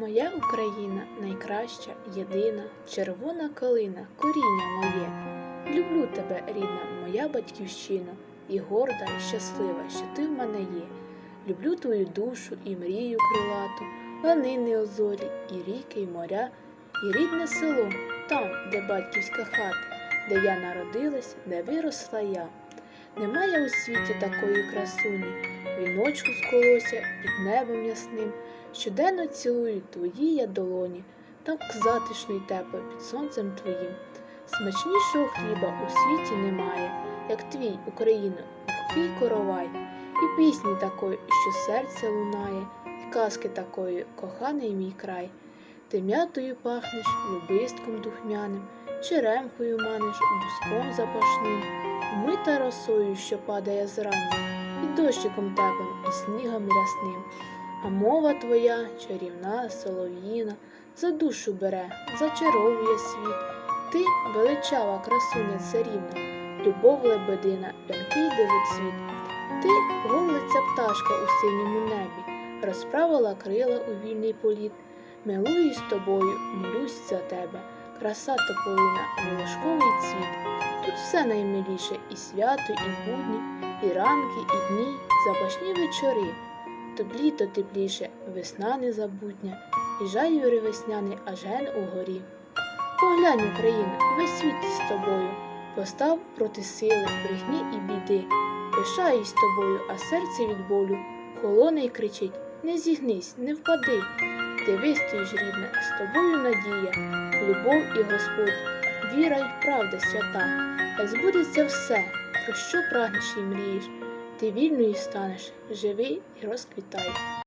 Моя Україна найкраща, єдина, червона калина, коріння моє. Люблю тебе, рідна, моя батьківщина, і горда, і щаслива, що ти в мене є. Люблю твою душу і мрію крилату, ланини озорі, і ріки, і моря, і рідне село, там, де батьківська хата, де я народилась, де виросла я. Немає у світі такої красуні, віночку з колося під небом ясним. Щоденно цілую твої я долоні, так затишно й тепло під сонцем твоїм. Смачнішого хліба у світі немає, як твій Україно, пухкий коровай, і пісні такої, що серце лунає, і казки такої, коханий мій край. Ти м'ятою пахнеш, любистком духмяним, черемкою маниш, буском запашним, мита росою, що падає зрання, і дощиком теплим, і снігом рясним. А мова твоя чарівна, солов'їна, за душу бере, зачаровує світ. Ти величава красуня царівна, любов лебедина, п'янкий дивоцвіт. Ти горлиця пташка у синьому небі, розправила крила у вільний політ. Милуюсь тобою, молюсь за тебе, краса тополина, волошковий цвіт. Тут все наймиліше і свято, і будні, і ранки, і дні, запашні вечори. То літо тепліше, весна незабутня, і жайвіри весняний аж ген угорі. Поглянь, Україна, весь світ із тобою, постав проти сили, брехні і біди. Пишаюсь тобою, а серце від болю холоне й кричить Не зігнись, не впади. Ти вистоїш, рідна, з тобою надія, любов і Господь, віра й правда свята. Хай збудеться все, про що прагнеш і мрієш. Ти вільною станеш, живи і розквітай.